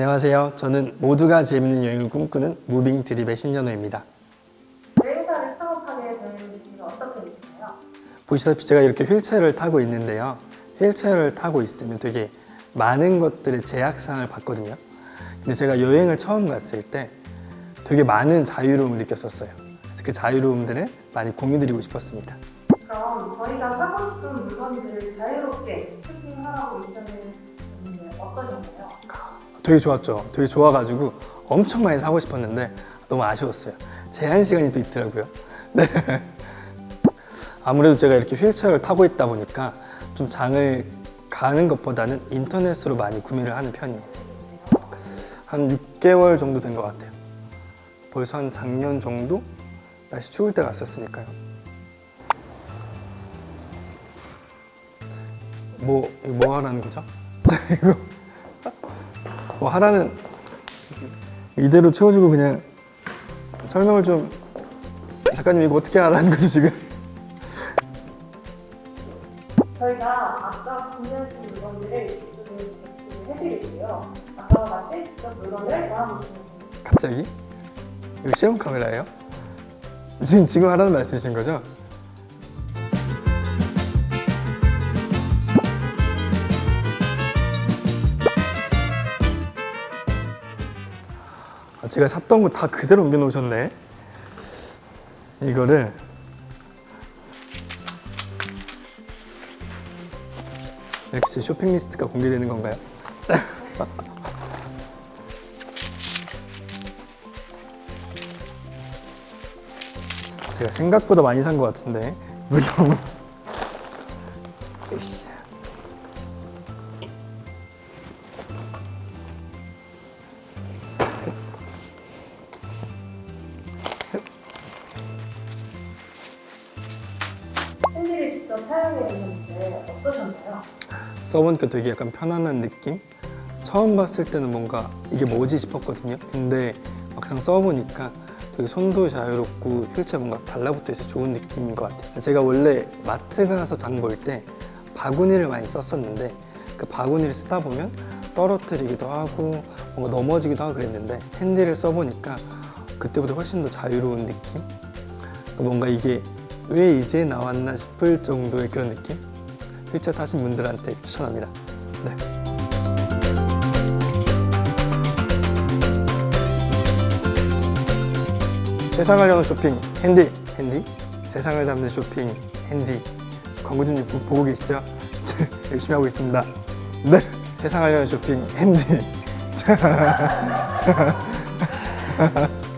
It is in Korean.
안녕하세요. 저는 모두가 재밌는 여행을 꿈꾸는 무빙 드립의 신현호입니다. 여행사를 창업하게 된 계기가 어떻게 되시나요? 보시다시피 제가 이렇게 휠체어를 타고 있는데요. 휠체어를 타고 있으면 되게 많은 것들의 제약상을 받거든요. 근데 제가 여행을 처음 갔을 때 되게 많은 자유로움을 느꼈었어요. 그래서 그 자유로움들을 많이 공유드리고 싶었습니다. 그럼 저희가 사고 싶은 물건들을 자유롭게 쇼핑하라고 있었는데 어떠셨나요? 되게 좋았죠. 되게 좋아가지고 엄청 많이 사고 싶었는데 너무 아쉬웠어요. 제한 시간이 또 있더라고요. 네. 아무래도 제가 이렇게 휠체어를 타고 있다 보니까 좀 장을 가는 것보다는 인터넷으로 많이 구매를 하는 편이에요. 한 6개월 정도 된 것 같아요. 벌써 한 작년 정도 날씨 추울 때 갔었으니까요. 뭐, 뭐 하라는 거죠? 이거 뭐 하라는 이대로 채워주고 그냥 설명을 좀 작가님 이거 어떻게 하라는 거죠 지금? 저희가 아까 구매하신 물건들을 해드릴게요. 아까와 같이 직접 물건을 됩니다. 갑자기? 이거 실험 카메라예요? 지금 지금 하라는 말씀이신 거죠? 제가 샀던 거 다 그대로 옮겨 놓으셨네. 이거를 제 쇼핑 리스트가 공개되는 건가요? 제가 생각보다 많이 산 것 같은데 너무 으쌰. 직접 사용해봤는데 어떠셨나요? 써보니까 되게 약간 편안한 느낌? 처음 봤을 때는 뭔가 이게 뭐지 싶었거든요. 근데 막상 써보니까 되게 손도 자유롭고 휠체어 뭔가 달라붙어 있어 좋은 느낌인 것 같아요. 제가 원래 마트 가서 장 볼 때 바구니를 많이 썼었는데 그 바구니를 쓰다 보면 떨어뜨리기도 하고 뭔가 넘어지기도 하고 그랬는데 핸디를 써보니까 그때보다 훨씬 더 자유로운 느낌? 뭔가 이게 왜 이제 나왔나 싶을 정도의 그런 느낌? 휠체어 타신 분들한테 추천합니다. 네. 세상을 여는 쇼핑 핸디 핸디 세상을 담는 쇼핑 핸디 광고 좀 보- 보고 계시죠? 열심히 하고 있습니다. 네 세상을 여는 쇼핑 핸디